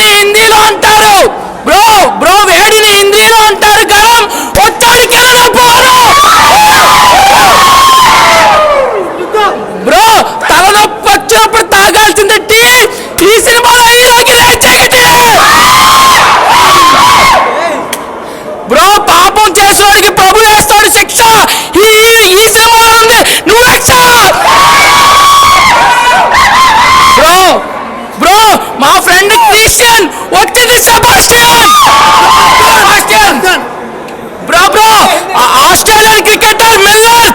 వేడిని హిందీలో అంటారు. బ్రో బ్రో వేడిని హిందీలో అంటారు. గరం వచ్చాడు కిరణ్ బ్రో తలనొప్పి వచ్చినప్పుడు తాగాల్సింది టీ ఈ సినిమాలో హీరోకి లేచేయటి బ్రో పాపం చేసేవాడికి ప్రభు వేస్తాడు శిక్ష ఈ ఈ సినిమాలో ఉంది నువ్వు రక్ష బ్రో బ్రో మా ఫ్రెండ్ క్రిస్టియన్ వచ్చింది bro bro Australian cricketer Miller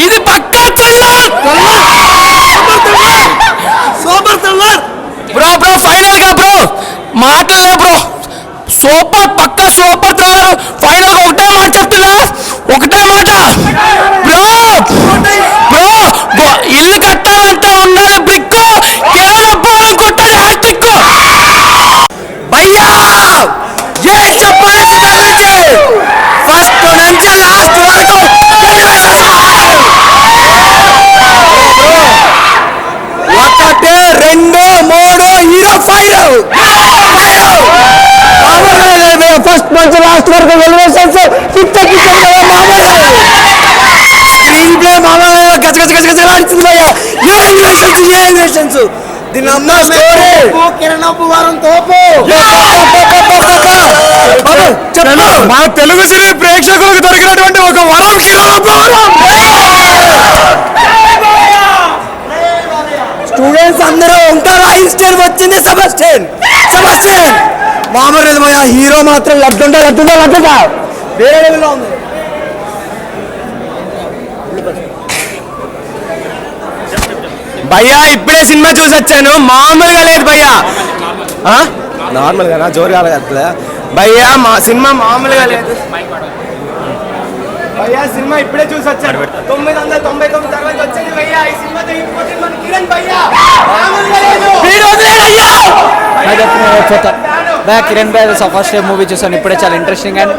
ఇది పక్కా thriller. Super thriller. Bro bro ఫైనల్గా బ్రో. మాటలే బ్రో. సూపర్ పక్కా సూపర్ థ్రిల్లర్. ఫైనల్ ఒకటే మాట చెప్తున్నా. ఒకటే మాట. బ్రో బ్రో గో- ఇల్లు కట్టాలంటే ఉండాలి బ్రిక్ కిరణ్ అబ్బాయి కొట్టాలి హ్యాట్రిక్ భయ్యా జై సపాష్ ఫస్ట్ నుంచి లాస్ట్ వరకు ఒకటి రెండు మూడు హీరో ఫైవ్ ఫస్ట్ నుంచి లాస్ట్ వరకు ఎలివేషన్స్ పిచ్చ పిచ్చ స్క్రీన్ ప్లే మామూలు గజ గజ గజ గజ అనిచింది భయ్యా. ఏ ఎలివేషన్స్ ఏ ఎలివేషన్స్ దీని అమ్మ స్టోరీ కిరణ్ వారం తోపు. చెప్పు. మా తెలుగు సినీ ప్రేక్షకులకు దొరికినటువంటి ఒక వరం స్టూడెంట్స్ అందరూ ఉంటారు ఐన్స్టైన్ వచ్చింది సెబస్టియన్. సెబస్టియన్. మామూలు లేదు హీరో మాత్రం లడ్డుంటా లడ్డుంటా లడ్డుంటా. వేరే లెవెల్లో ఉంది. భయ్యా ఇప్పుడే సినిమా చూసి వచ్చాను. మామూలుగా లేదు భయ్యా. నార్మల్గా జోరు కాలేదు భయ్యా మా సినిమా మామూలుగా లేదు. భయ్యా సినిమా ఇప్పుడే చూసి వచ్చాను. తొమ్మిది వందల తొంభై తొమ్మిది తర్వాత వచ్చింది భయ్యా. ఈ సినిమా మన కిరణ్ భయ్యా. మామూలుగా లేదు. చెప్తున్నా బా కిరణ్ బాయ్ ఫస్ట్ మూవీ చూసాను ఇప్పుడే చాలా ఇంట్రెస్టింగ్ అండ్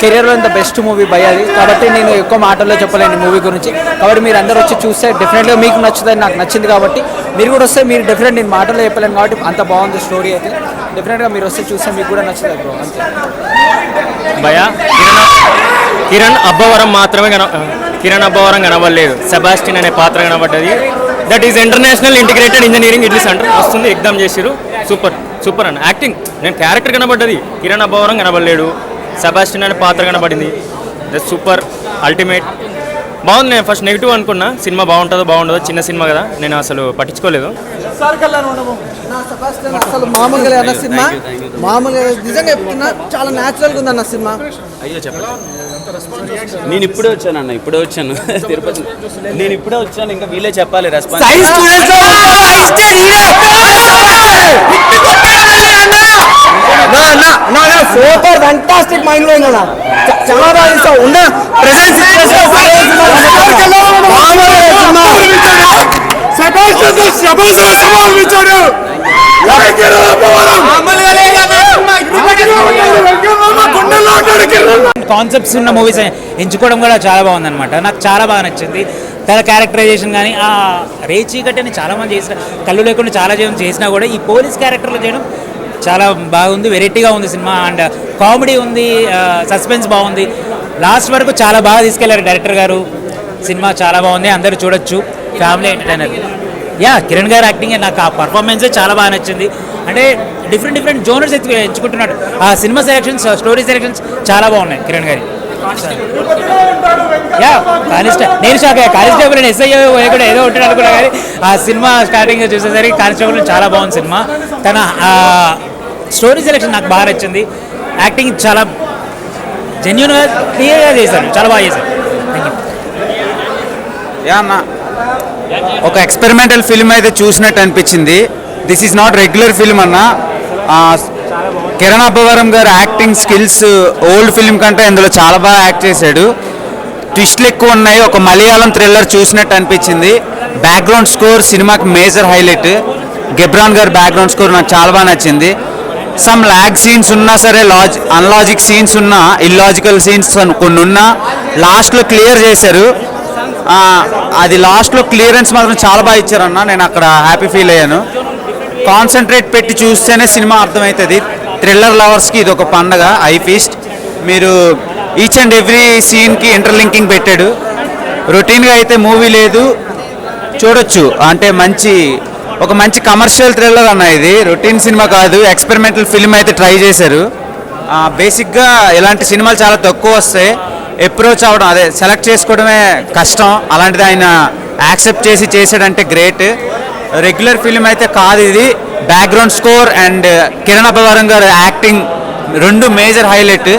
కెరియర్లో ద బెస్ట్ మూవీ బై అది. కాబట్టి నేను ఎక్కువ మాటల్లో చెప్పలేను మూవీ గురించి. కాబట్టి మీరు అందరూ వచ్చి చూస్తే డెఫినెట్గా మీకు నచ్చుతుంది నాకు నచ్చింది కాబట్టి మీరు కూడా వస్తే మీరు డెఫినెట్ నేను మాటల్లో చెప్పలేను కాబట్టి అంత బాగుంది స్టోరీ అయితే. డెఫినెట్గా మీరు వస్తే చూస్తే మీకు కూడా నచ్చుతుంది బ్రో అంతే. భయ కిరణ్ కిరణ్ అబ్బవరం మాత్రమే కన కిరణ్ అబ్బవరం కనబడలేదు. సెబాస్టిన్ అనే పాత్ర కనబడ్డది. That is international integrated engineering ఇట్లీ centre వస్తుంది ఎగ్జామ్ చేసిరు సూపర్ సూపర్ అన్న. యాక్టింగ్. నేను క్యారెక్టర్ కనబడ్డది. కిరణ్ అబ్బవరం కనబడలేడు. సెబాస్టిన్ అనే పాత్ర కనబడింది. That super ultimate. బాగుంది నేను ఫస్ట్ నెగిటివ్ అనుకున్నా. సినిమా బాగుంటుందో బాగుంటుందో చిన్న సినిమా కదా. నేను అసలు పట్టించుకోలేదు. అసలు మామూలుగా అన్న సినిమా. మామూలుగా నిజంగా చెప్తున్నా చాలా న్యాచురల్గా ఉంది అన్న సినిమా నేను ఇప్పుడే వచ్చాను అన్న ఇప్పుడే వచ్చాను. తిరుపతి. నేను ఇప్పుడే వచ్చాను ఇంకా వీళ్ళే చెప్పాలి రెస్పాన్స్ సైన్స్ స్టూడెంట్స్లో ఐన్స్టైన్ సూపర్ చ- చాలా బాగా ఉన్న ప్రెసెంట్ కాన్సెప్ట్స్ ఉన్న మూవీస్ ఎంచుకోవడం కూడా చాలా బాగుందన్నమాట. నాకు చాలా బాగా నచ్చింది. తన క్యారెక్టరైజేషన్ కానీ ఆ రేచి అని చాలా మంది చేసిన కళ్ళు లేకుండా చాలా చేయడం చేసినా కూడా ఈ పోలీస్ క్యారెక్టర్లో చేయడం చాలా బాగుంది వెరైటీగా ఉంది సినిమా. అండ్ కామెడీ ఉంది సస్పెన్స్ బాగుంది. లాస్ట్ వరకు చాలా బాగా తీసుకెళ్ళారు డైరెక్టర్ గారు. సినిమా చాలా బాగుంది అందరూ చూడొచ్చు. ఫ్యామిలీ ఎంటర్టైనర్ యా కిరణ్ గారు యాక్టింగ్ నాకు ఆ పర్ఫార్మెన్సే చాలా బాగా నచ్చింది. అంటే డిఫరెంట్ డిఫరెంట్ జోనర్స్ ఎంచుకుంటున్నాడు. ఆ సినిమా సెలెక్షన్స్ స్టోరీ సెలెక్షన్స్ చాలా బాగున్నాయి కిరణ్ గారి. యా కానిస్టేబుల్ నేను షాక్ అయ్యా. కానిస్టేబుల్ ఎస్ఐ కూడా ఏదో ఉంటాడు అనుకున్నా కానీ ఆ సినిమా స్టార్టింగ్ చూసేసరికి కానిస్టేబుల్ చాలా బాగుంది సినిమా. తన స్టోరీ సెలెక్షన్ నాకు బాగా నచ్చింది. యాక్టింగ్ చాలా జెన్యున్గా క్లియర్గా చేశాను చాలా బాగా చేశాను యా అన్న. ఒక ఎక్స్పెరిమెంటల్ ఫిల్మ్ అయితే చూసినట్టు అనిపించింది. This is not regular film అన్న. Kiran Abbavaram garu acting skills old film కంటే ఇందులో చాలా బాగా యాక్ట్ చేశాడు. ట్విస్ట్లు ఎక్కువ ఉన్నాయి. ఒక మలయాళం థ్రిల్లర్ చూసినట్టు అనిపించింది. బ్యాక్గ్రౌండ్ స్కోర్ సినిమాకి మేజర్ హైలైట్ గెబ్రాన్ గారి బ్యాక్గ్రౌండ్ స్కోర్ నాకు చాలా బాగా నచ్చింది. సమ్ ల్యాగ్ సీన్స్ ఉన్నా సరే లాజ్ అన్లాజిక్ సీన్స్ ఉన్నా ఇల్లాజికల్ సీన్స్ కొన్ని ఉన్నా లాస్ట్లో క్లియర్ చేశారు. అది లాస్ట్లో క్లియరెన్స్ మాత్రం చాలా బాగా ఇచ్చారన్న నేను అక్కడ హ్యాపీ ఫీల్ అయ్యాను. కాన్సన్ట్రేట్ పెట్టి చూస్తేనే సినిమా అర్థమవుతుంది థ్రిల్లర్ లవర్స్కి ఇది ఒక పండగ ఐ ఫీస్ట్ మీరు ఈచ్ అండ్ ఎవ్రీ సీన్కి ఇంటర్లింకింగ్ పెట్టాడు. రొటీన్గా అయితే మూవీ లేదు. చూడొచ్చు. అంటే మంచి ఒక మంచి కమర్షియల్ థ్రిల్లర్ అన్న ఇది. రొటీన్ సినిమా కాదు. ఎక్స్పెరిమెంటల్ ఫిల్మ్ అయితే ట్రై చేశారు. బేసిక్గా ఇలాంటి సినిమాలు చాలా తక్కువ వస్తాయి. అప్రోచ్ అవ్వడం అదే సెలెక్ట్ చేసుకోవడమే కష్టం. అలాంటిది ఆయన యాక్సెప్ట్ చేసి చేశాడంటే గ్రేట్ రెగ్యులర్ ఫిల్మ్ అయితే కాదు ఇది. Background score and Kiran Abbavaram garu acting రెండు మేజర్ హైలైట్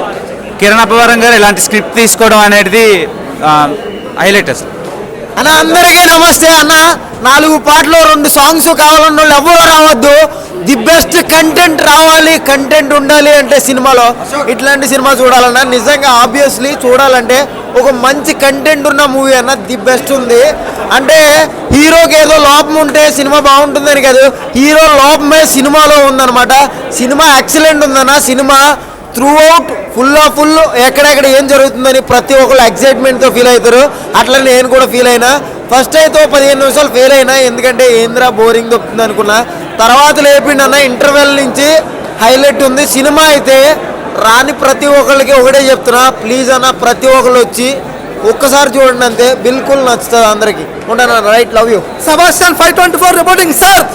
కిరణ్ అబ్బవరం గారు ఇలాంటి స్క్రిప్ట్ తీసుకోవడం అనేది హైలైట్ అసలు. అన్న అందరికీ నమస్తే అన్న. నాలుగు పాటలు రెండు సాంగ్స్ కావాలన్న వాళ్ళు ఎవరు రావద్దు. ది బెస్ట్ కంటెంట్ రావాలి కంటెంట్ ఉండాలి అంటే సినిమాలో. ఇట్లాంటి సినిమా చూడాలన్నా నిజంగా ఆబ్వియస్లీ చూడాలంటే ఒక మంచి కంటెంట్ ఉన్న మూవీ అన్న ది బెస్ట్ ఉంది. అంటే హీరోకి ఏదో లోపం ఉంటే సినిమా బాగుంటుందని కాదు హీరో లోపమే సినిమాలో ఉందన్నమాట. సినిమా ఎక్సలెంట్ ఉందన్న సినిమా త్రూ అవుట్ ఫుల్ ఆ ఫుల్ ఎక్కడెక్కడ ఏం జరుగుతుందని ప్రతి ఒక్కరు ఎక్సైట్మెంట్తో ఫీల్ అవుతారు. అట్లా నేను కూడా ఫీల్ అయినా ఫస్ట్ అయితే పదిహేను నిమిషాలు ఫెయిల్ అయినా ఎందుకంటే ఏంద్రా బోరింగ్ దొక్కుతుంది అనుకున్నా. తర్వాత లేపిండన్న ఇంటర్వెల్ నుంచి హైలైట్ ఉంది. సినిమా అయితే రాని ప్రతి ఒక్కళ్ళకి ఒకటే చెప్తున్నా. ప్లీజ్ అన్న ప్రతి ఒక్కళ్ళు వచ్చి ఒక్కసారి చూడండి అంతే. బిల్కుల్ నచ్చుతుంది అందరికి. ఉంటాను right love you Sebastian five twenty four reporting sir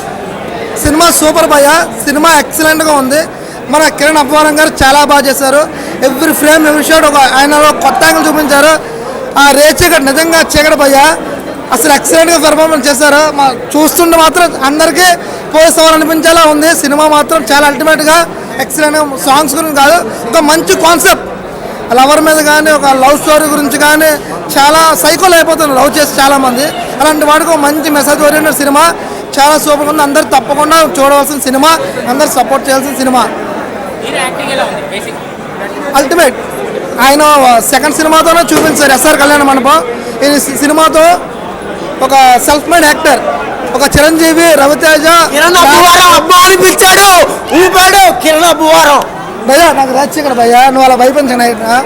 cinema super భయ సినిమా ఎక్సలెంట్గా ఉంది. మన కిరణ్ అభిమానం గారు చాలా బాగా చేశారు. ఎవ్రీ ఫ్రేమ్ ఎవ్రీ షాట్ ఒక ఆయన కొత్త యాంగిల్ చూపించారు. ఆ రేచీకట్ నిజంగా చీకటి భయ్యా. అసలు ఎక్సలెంట్గా పెర్ఫార్మెన్స్ చేశారు. మా చూస్తుంటే మాత్రం అందరికీ పోలీసు ఉంది. సినిమా మాత్రం చాలా అల్టిమేట్గా ఎక్సలెంట్గా సాంగ్స్ గురించి కాదు ఒక మంచి కాన్సెప్ట్ లవర్ మీద కానీ ఒక లవ్ స్టోరీ గురించి కానీ చాలా సైకోలు అయిపోతున్నారు లవ్ చేసి చాలా మంది. అలాంటి వాడికి ఒక మంచి మెసేజ్ ఓరియంటెడ్ సినిమా. చాలా సూపర్ ఉంది. అందరు తప్పకుండా చూడవలసిన సినిమా. అందరు సపోర్ట్ చేయాల్సిన సినిమా. అల్టిమేట్ ఆయన సెకండ్ సినిమాతోనే చూపించారు. ఎస్ఆర్ కళ్యాణ మండపం. ఈ సినిమాతో ఒక సెల్ఫ్ మేడ్ యాక్టర్ ఒక చిరంజీవి రవితేజ కిరణ్ అబ్బువారం అబ్బా అని పిలిచాడు. ఊపాడు కిరణ్ అబ్బువారం. భయ్యా నాకు రచ్చి ఇక్కడ భయ్యా నువ్వు అలా భయపించండి సినిమా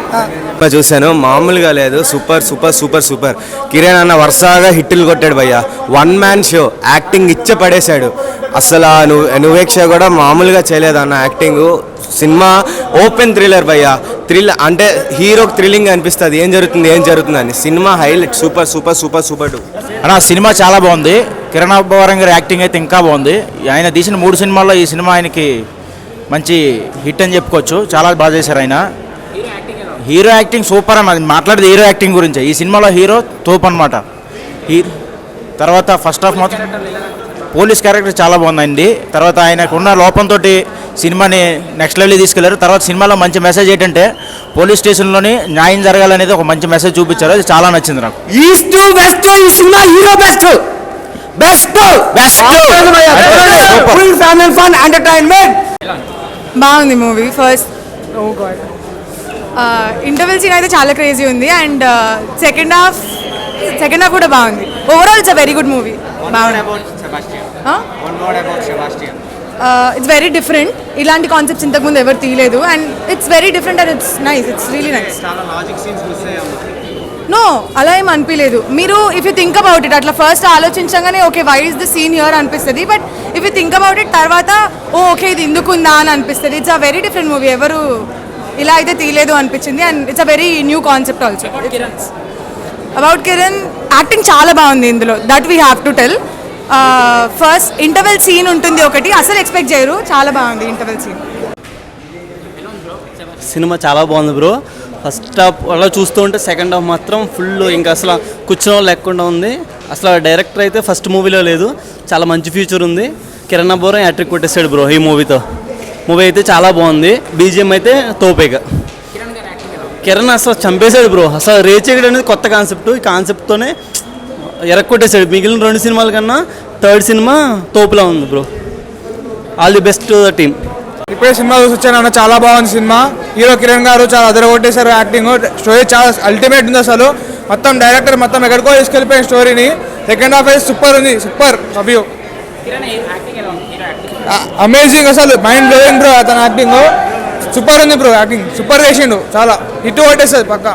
చూశాను. మామూలుగా లేదు. Super super super super. Kiran అన్న వరుసగా హిట్లు కొట్టాడు భయ్య. One man show. యాక్టింగ్ ఇచ్చే పడేశాడు. అసలు నువ్వు నువ్వేక్ష కూడా మామూలుగా చేయలేదు అన్న యాక్టింగ్. సినిమా ఓపెన్ థ్రిల్లర్ భయ్య. థ్రిల్ అంటే హీరోకి థ్రిల్లింగ్ అనిపిస్తుంది. ఏం జరుగుతుంది ఏం జరుగుతుంది అని cinema highlight. Super super super super do. అన్న సినిమా చాలా బాగుంది. కిరణ్ అబ్బవరం గారి యాక్టింగ్ అయితే ఇంకా బాగుంది. ఆయన తీసిన మూడు సినిమాల్లో ఈ సినిమా ఆయనకి మంచి హిట్ అని చెప్పుకోవచ్చు. చాలా బాగా చేశారు ఆయన. హీరో యాక్టింగ్ సూపర్ అన్న అది మాట్లాడేది హీరో యాక్టింగ్ గురించే. ఈ సినిమాలో హీరో తోపు అనమాట హీ తర్వాత ఫస్ట్ హాఫ్ మాత్రం పోలీస్ క్యారెక్టర్ చాలా బాగుందండి. తర్వాత ఆయనకున్న లోపంతో సినిమాని నెక్స్ట్ లెవెల్ తీసుకెళ్ళారు. తర్వాత సినిమాలో మంచి మెసేజ్ ఏంటంటే పోలీస్ స్టేషన్లోని న్యాయం జరగాలనేది ఒక మంచి మెసేజ్ చూపించారు. అది చాలా నచ్చింది నాకు. ఈస్ట్ వెస్ట్ ఈ cinema hero best best best full family fun entertainment బాగుంది movie first oh god interval scene అయితే చాలా క్రేజీ ఉంది and second half second half కూడా బాగుంది. Overall it's a very good movie it's very different ఇలాంటి concepts ఇంతకుముందు ఎవరు తీయలేదు. And it's very different and it's nice it's really nice no అలా ఏం అనిపించలేదు మీరు if you think about it అట్లా first ఆలోచించగానే okay why is the scene here అనిపిస్తుంది? But if you think about it తర్వాత ఓ ఓకే ఇది ఎందుకు ఉందా అని అనిపిస్తుంది. It's a very different movie ఎవరు ఇలా అయితే తీయలేదు అనిపించింది and it's a very new concept also about Kiran acting చాలా బాగుంది ఇందులో. That we have to tell first interval scene ఉంటుంది ఒకటి. అసలు ఎక్స్పెక్ట్ చేయరు. చాలా బాగుంది ఇంటర్వెల్ సీన్ సినిమా చాలా బాగుంది బ్రో. ఫస్ట్ హాఫ్ అలా చూస్తూ ఉంటే సెకండ్ హాఫ్ మాత్రం ఫుల్ ఇంకా అసలు కూర్చొని వాళ్ళు లేకుండా ఉంది. అసలు డైరెక్టర్ అయితే ఫస్ట్ మూవీలో లేదు. చాలా మంచి ఫ్యూచర్ ఉంది. కిరణ్ అబ్బోరం యాట్రిక్ కొట్టేశాడు బ్రో ఈ మూవీతో మూవీ అయితే చాలా బాగుంది. బీజిఎం అయితే తోపేగా కిరణ్ అసలు చంపేశాడు బ్రో. అసలు రేచేగడ్ అనేది కొత్త కాన్సెప్ట్ ఈ కాన్సెప్ట్తోనే ఎరక్కొట్టేశాడు. మిగిలిన రెండు సినిమాల కన్నా థర్డ్ సినిమా తోపులా ఉంది bro. All the best team. ఇప్పుడే సినిమా చూసి వచ్చాను అన్న చాలా బాగుంది సినిమా. హీరో కిరణ్ గారు చాలా అదరగొట్టేశారు యాక్టింగ్ స్టోరీ చాలా అల్టిమేట్ ఉంది అసలు. మొత్తం డైరెక్టర్ మొత్తం ఎక్కడికో తీసుకెళ్ళిపోయిన స్టోరీని సెకండ్ హాఫ్ అయితే సూపర్ ఉంది. సూపర్ అవ్యూ అమేజింగ్ అసలు మైండ్ బ్లోయింగ్ బ్రో అతని యాక్టింగ్ సూపర్ ఉంది బ్రో యాక్టింగ్ సూపర్ చేసిండు చాలా హిట్ కొట్టేస్తుంది పక్క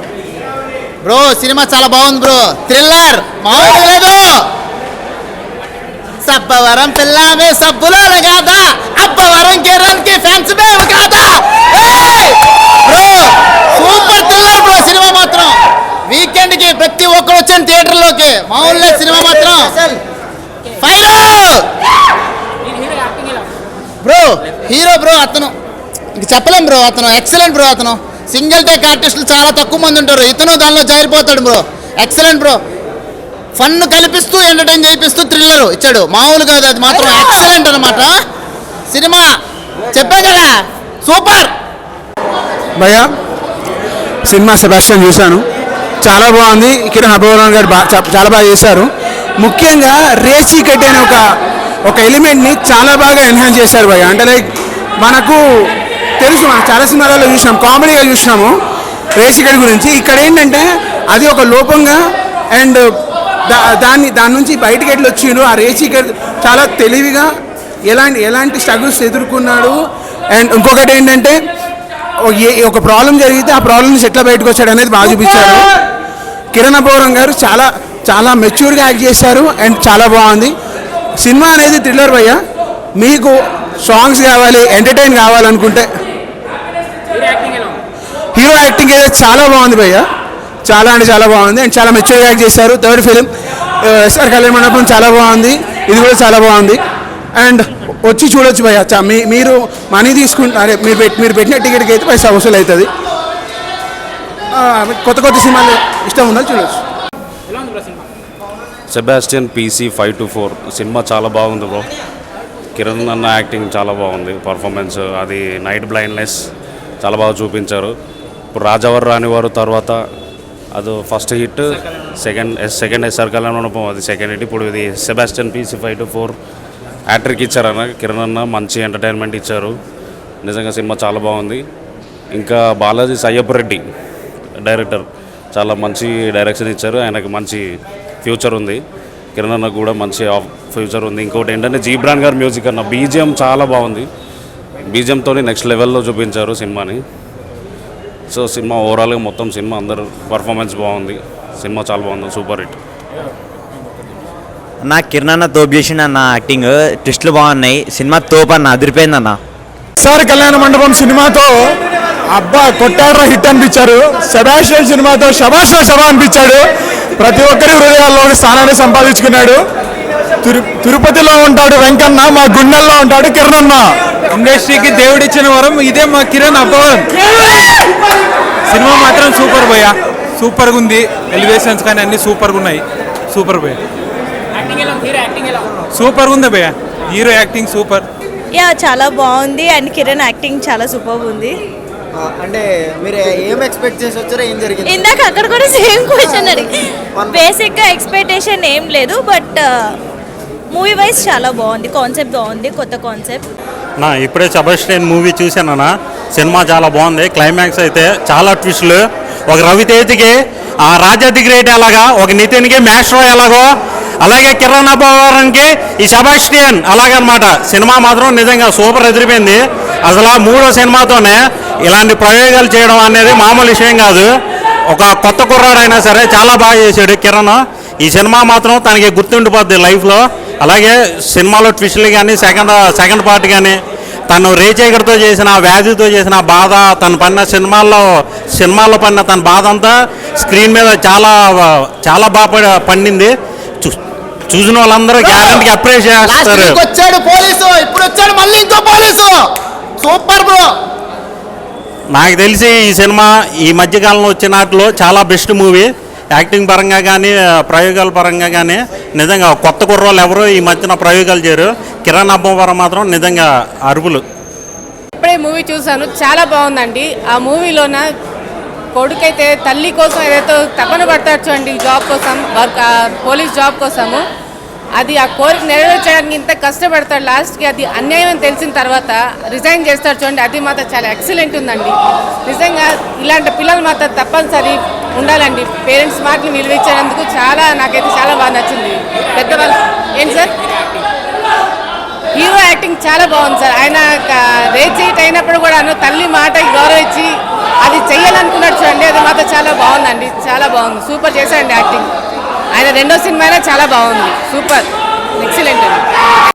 బ్రో సినిమా చాలా బాగుంది బ్రో థ్రిల్లర్ మామూలు లేదు సబ్బవరం పిల్లమే సబ్బులో కాదా అబ్బవరం కిరణ్కి ఫ్యాన్స్ మేము కాదా bro super thriller bro cinema మాత్రం వీకెండ్కి ప్రతి ఒక్కరు వచ్చాను థియేటర్లోకి మామూలు సినిమా మాత్రం ఫైర్ బ్రో హీరో బ్రో అతను. ఇంక చెప్పలేం బ్రో అతను. ఎక్సలెంట్ బ్రో అతను. సింగిల్ టేక్ ఆర్టిస్టులు చాలా తక్కువ మంది ఉంటారు. ఇతను దానిలో జారిపోతాడు బ్రో. Excellent bro. ఫన్ కల్పిస్తూ ఎంటర్టైన్ చేయిస్తూ థ్రిల్లర్ ఇచ్చాడు. మామూలుగా కాదు అది మాత్రం ఎక్సలెంట్ అనమాట సినిమా. చెప్పాం కదా. సూపర్ భయ్యా సినిమా సెబాస్టియన్ చూశాను. చాలా బాగుంది. కిరణ్ అభయవరం గారు బా చాలా బాగా చేశారు. ముఖ్యంగా రేసీ కట్టి ఒక ఒక ఎలిమెంట్ని చాలా బాగా ఎన్హాన్స్ చేశారు భయ్య. అంటే లైక్ మనకు తెలుసు మనం చాలా సినిమాలలో చూసినాం కామెడీగా చూసినాము రేసీ కట్టి గురించి. ఇక్కడ ఏంటంటే అది ఒక లోపంగా అండ్ దా దాన్ని దాని నుంచి బయటికి ఎట్లా వచ్చిండు ఆ రేసీ కట్ చాలా తెలివిగా ఎలాంటి ఎలాంటి స్ట్రగుల్స్ ఎదుర్కొన్నాడు. అండ్ ఇంకొకటి ఏంటంటే ఏ- ఒక ప్రాబ్లం జరిగితే ఆ ప్రాబ్లం నుంచి ఎట్లా బయటకు వచ్చాడు అనేది బాగా చూపించారు కిరణ్ అపూరం గారు చాలా చాలా మెచ్యూర్గా యాక్ట్ చేశారు అండ్ చాలా బాగుంది. సినిమా అనేది థ్రిల్లర్ భయ్య. మీకు సాంగ్స్ కావాలి ఎంటర్టైన్ కావాలనుకుంటే. హీరో యాక్టింగ్ అయితే చాలా బాగుంది భయ్య. చాలా అంటే చాలా బాగుంది. అండ్ చాలా మెచ్యూర్ యాక్ట్ చేశారు. Third film SR Kalyana Mandapam చాలా బాగుంది. ఇది కూడా చాలా బాగుంది. అండ్ వచ్చి చూడొచ్చు భయ్య. మీ మీరు మనీ తీసుకుంటారే మీరు మీరు పెట్టిన టికెట్కి అయితే పైసా వసూలు అవుతుంది కొత్త కొత్త సినిమాలు ఇష్టం ఉందా చూడొచ్చు. Sebastian PC five two four. Cinema చాలా బాగుంది బ్రో. కిరణ్ అన్న యాక్టింగ్ చాలా బాగుంది. పర్ఫార్మెన్స్ అది నైట్ బ్లైండ్నెస్ చాలా బాగా చూపించారు. ఇప్పుడు రాజవర్ రానివారు తర్వాత అది first hit second second SR Kalyan అనుభవం అది సెకండ్ హిట్. ఇప్పుడు ఇది Sebastian PC five two four. యాక్టర్కి ఇచ్చారన్న కిరణ్ అన్న మంచి ఎంటర్టైన్మెంట్ ఇచ్చారు. నిజంగా సినిమా చాలా బాగుంది. ఇంకా బాలాజీ సయ్యప్ప రెడ్డి డైరెక్టర్ చాలా మంచి డైరెక్షన్ ఇచ్చారు. ఆయనకు మంచి ఫ్యూచర్ ఉంది. కిరణ్ అన్న కూడా మంచి ఫ్యూచర్ ఉంది. ఇంకోటి ఏంటంటే జీబ్రాన్ గారి మ్యూజిక్ అన్న బీజిఎం చాలా బాగుంది. బీజిఎంతో నెక్స్ట్ లెవెల్లో చూపించారు సినిమాని. సో సినిమా ఓవరాల్గా మొత్తం సినిమా అందరు పర్ఫార్మెన్స్ బాగుంది. సినిమా చాలా బాగుంది. Super hit. నా కిరణ్ అన్న తోపు చేసిండు అన్న యాక్టింగ్ ట్విస్ట్లు బాగున్నాయి. సినిమా తోపు అన్న అదిరిపోయింది అన్న. సార్ కళ్యాణ మండపం సినిమాతో అబ్బా కొట్టాడ్రా హిట్ అనిపించారు. సెబాస్టియన్ సినిమాతో శబాష్ శబా అనిపించాడు. ప్రతి ఒక్కరి హృదయాల్లో ఒక స్థానాన్ని సంపాదించుకున్నాడు. తిరు తిరుపతిలో ఉంటాడు వెంకన్న మా గుండెల్లో ఉంటాడు కిరణ్ అన్న ఇండస్ట్రీకి దేవుడిచ్చిన వరం ఇదే మా కిరణ్ అబ్బవరం సినిమా మాత్రం సూపర్ భయ్య. సూపర్గా ఉంది. ఎలివేషన్స్ కానీ అన్ని సూపర్గా ఉన్నాయి. సూపర్ భయ్య. సూపర్గా ఉంది భయ్య. Hero acting super. యా చాలా బాగుంది. అండ్ కిరణ్ యాక్టింగ్ చాలా సూపర్ ఉంది. అంటే మీరు ఏం ఎక్స్పెక్ట్ చేసి వచ్చారో ఏం జరిగింది? ఇందాక అక్కడ కూడా సేమ్ క్వశ్చన్ అడిగి బేసిక్గా ఎక్స్పెక్టేషన్ ఏం లేదు బట్ మూవీ వైజ్ చాలా బాగుంది కాన్సెప్ట్ బాగుంది కొత్త కాన్సెప్ట్ నా ఇప్పుడే సెబాస్టియన్ మూవీ చూశానన్నా సినిమా చాలా బాగుంది క్లైమాక్స్ అయితే చాలా ట్విస్టులు ఒక రవితేజ్కి ఆ రాజాది గ్రేట్ ఎలాగా ఒక నితిన్కి మ్యాస్ట్రో ఎలాగో అలాగే కిరణ్ అబ్బవరానికి ఈ సెబాస్టియన్ అలాగనమాట. సినిమా మాత్రం నిజంగా సూపర్ ఎదిరిపోయింది. అసలు ఆ మూడో సినిమాతోనే ఇలాంటి ప్రయోగాలు చేయడం అనేది మామూలు విషయం కాదు. ఒక కొత్త కుర్రాడైనా సరే చాలా బాగా చేశాడు కిరణ్. ఈ సినిమా మాత్రం తనకి గుర్తుండిపోద్ది లైఫ్లో. అలాగే సినిమాలో ట్విస్టులు కానీ సెకండ్ సెకండ్ పార్ట్ కానీ తను రేచేగర్తో చేసిన వ్యాధితో చేసిన బాధ తను పడిన సినిమాల్లో సినిమాల్లో పడిన తన బాధ అంతా స్క్రీన్ మీద చాలా చాలా బాగా పండింది. చూ- చూసిన వాళ్ళందరూ గ్యారెంటీ అప్రిషియేట్ చేస్తారు. వచ్చాడు పోలీసు. ఇప్పుడు వచ్చాడు మళ్ళీ ఇంకో పోలీసు. Super bro. నాకు తెలిసి ఈ సినిమా ఈ మధ్యకాలంలో వచ్చినాటిలో చాలా బెస్ట్ మూవీ. యాక్టింగ్ పరంగా కానీ ప్రయోగాల పరంగా కానీ నిజంగా కొత్త కుర్రోళ్ళు ఎవరు ఈ మధ్యన ప్రయోగాలు చేయరు. కిరణ్ అబ్బవరం మాత్రం నిజంగా అరుపులు ఇప్పుడే మూవీ చూశాను. చాలా బాగుందండి. ఆ మూవీలోన కొడుకైతే తల్లి కోసం ఏదైతే తపన పడతాడు చూడండి జాబ్ కోసం వర్క్ పోలీస్ జాబ్ కోసము. అది ఆ కోరిక నెరవేర్చడానికి ఇంత కష్టపడతాడు లాస్ట్కి అది అన్యాయం అని తెలిసిన తర్వాత రిజైన్ చేస్తాడు చూడండి. అది మాత్రం చాలా ఎక్సలెంట్ ఉందండి. నిజంగా ఇలాంటి పిల్లలు మాత్రం తప్పనిసరి ఉండాలండి. పేరెంట్స్ మాటలు నిలువించినందుకు చాలా నాకైతే చాలా బాగా నచ్చింది. పెద్దవాళ్ళు ఏంటి సార్? హీరో యాక్టింగ్ చాలా బాగుంది సార్. ఆయన రేట్ చేయట్ అయినప్పుడు కూడా తల్లి మాటకి గౌరవించి అది చెయ్యాలనుకున్నాడు చూడండి. అది మాత్రం చాలా బాగుందండి. చాలా బాగుంది. సూపర్ చేశాడండి యాక్టింగ్. ఆయన రెండో సినిమా చాలా బాగుంది. సూపర్. ఎక్సలెంట్